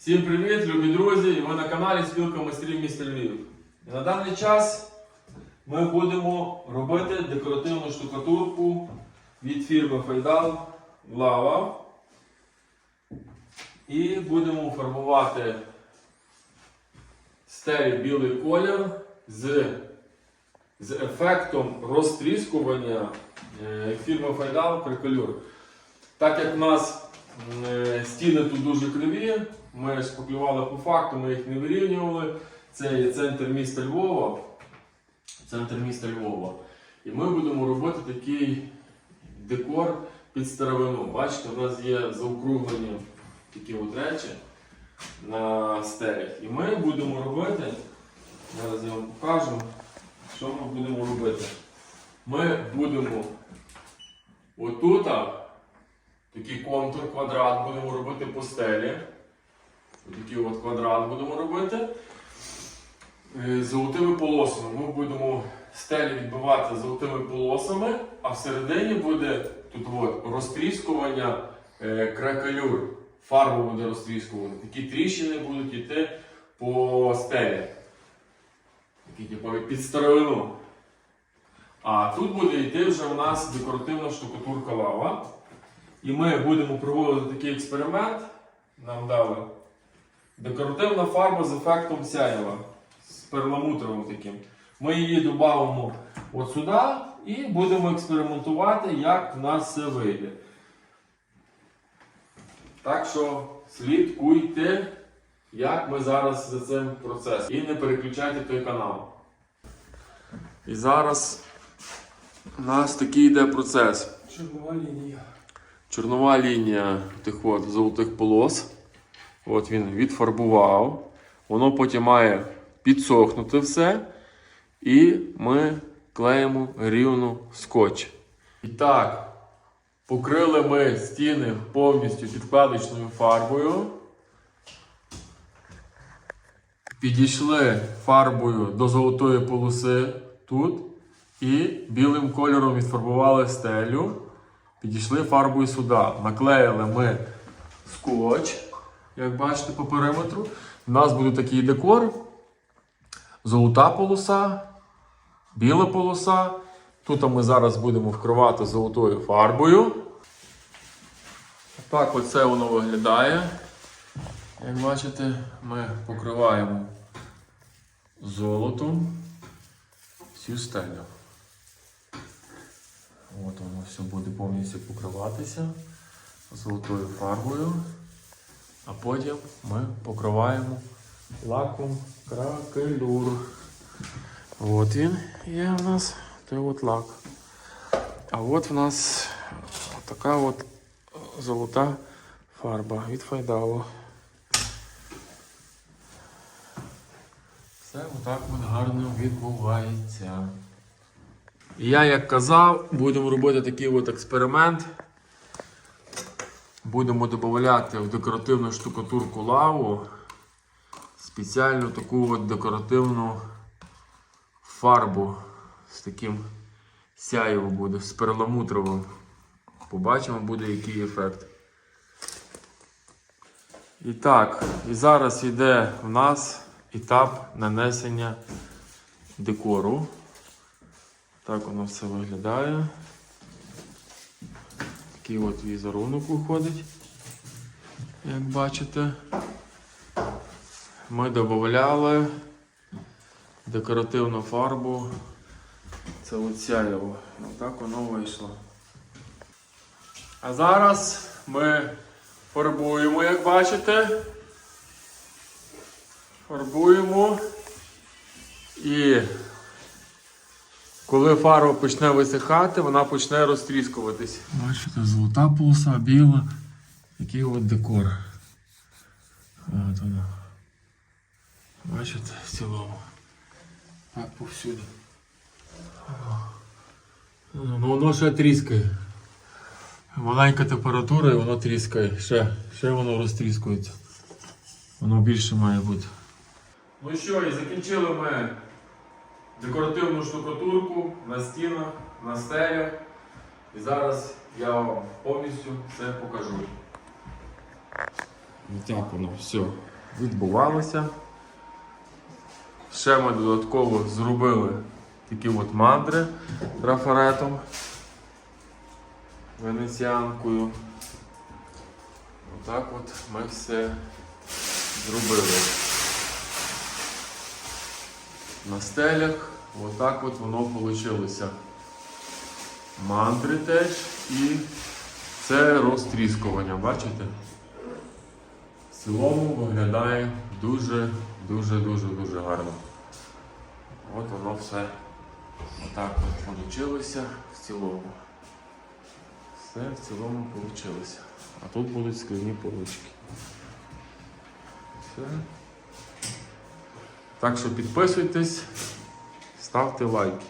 Всім привіт, любі друзі! І ви на каналі Спілка майстрів міста Львів. І на даний час ми будемо робити декоративну штукатурку від фірми Фейдал Лава. І будемо фарбувати стелі білий колір з, з ефектом розтріскування е, фірми Фейдал Криколюр. Так як в нас стіни тут дуже криві, ми шпаклювали по факту, ми їх не вирівнювали. Це є центр міста Львова. Центр міста Львова. І ми будемо робити такий декор під старовину. Бачите, у нас є заокруглені такі от речі на стелях. І ми будемо робити, зараз я вам покажу, що ми будемо робити. Ми будемо отута такий контур, квадрат будемо робити по стелі. Такий от квадрат будемо робити. Е, Золотими полосами. Ми будемо стелі відбивати золотими полосами, а всередині буде тут от розтріскування е, кракелюр. Фарба буде розтріскувана. Такі тріщини будуть йти по стелі. Такі типу під старовину. А тут буде йти вже у нас декоративна штукатурка лава. І ми будемо проводити такий експеримент. Нам дали декоративна фарба з ефектом сяєва, з перламутровим таким. Ми її додамо от сюди і будемо експериментувати, як в нас все вийде. Так що слідкуйте, як ми зараз за цим процесом. І не переключайте той канал. І зараз у нас такий йде процес. Чорнова лінія. Чорнова лінія тих от золотих полос. От він відфарбував. Воно потім має підсохнути все. І ми клеїмо рівно скотч. І так, покрили ми стіни повністю підкладочною фарбою. Підійшли фарбою до золотої полоси тут. І білим кольором відфарбували стелю. Підійшли фарбою сюди. Наклеїли ми скотч, як бачите, по периметру. У нас буде такий декор. Золота полоса, біла полоса. Тут ми зараз будемо вкривати золотою фарбою. Так оце воно виглядає. Як бачите, ми покриваємо золотом всю стелю. От воно все буде повністю покриватися золотою фарбою. А потім ми покриваємо лаком кракелюр. От він є у нас той от лак. А от в нас така от золота фарба від Файдалу. Все отак от гарно відбувається. Я, як казав, будемо робити такий от експеримент. Будемо додати в декоративну штукатурку лаву спеціальну таку от декоративну фарбу з таким сяєво буде, з перламутровим. Побачимо, буде який ефект. І так, і зараз йде в нас етап нанесення декору. Так воно все виглядає. Такий от візерунок виходить, як бачите. Ми додавали декоративну фарбу. Це от сяєво. Отак воно вийшло. А зараз ми фарбуємо, як бачите. Фарбуємо і коли фарба почне висихати, вона почне розтріскуватись. Бачите, золота полоса, біла. Такий от декор. От воно. Бачите, в цілому. Так, повсюди. Ну воно ще тріскає. Маленька температура і воно тріскає. Ще, ще воно розтріскується. Воно більше має бути. Ну що, і закінчили ми декоративну штукатурку на стінах, на стелях. І зараз я вам повністю все покажу. так воно все відбувалося. Ще ми додатково зробили такі от мандри трафаретом, венеціанкою. Отак от ми все зробили. На стелях отак от воно вийшло. Мандри теж і це розтріскування, бачите? В цілому виглядає дуже, дуже, дуже, дуже гарно. От воно все отак от вийшло в цілому. Все в цілому вийшло. А тут будуть скляні полички. Все. Так що підписуйтесь, ставте лайки.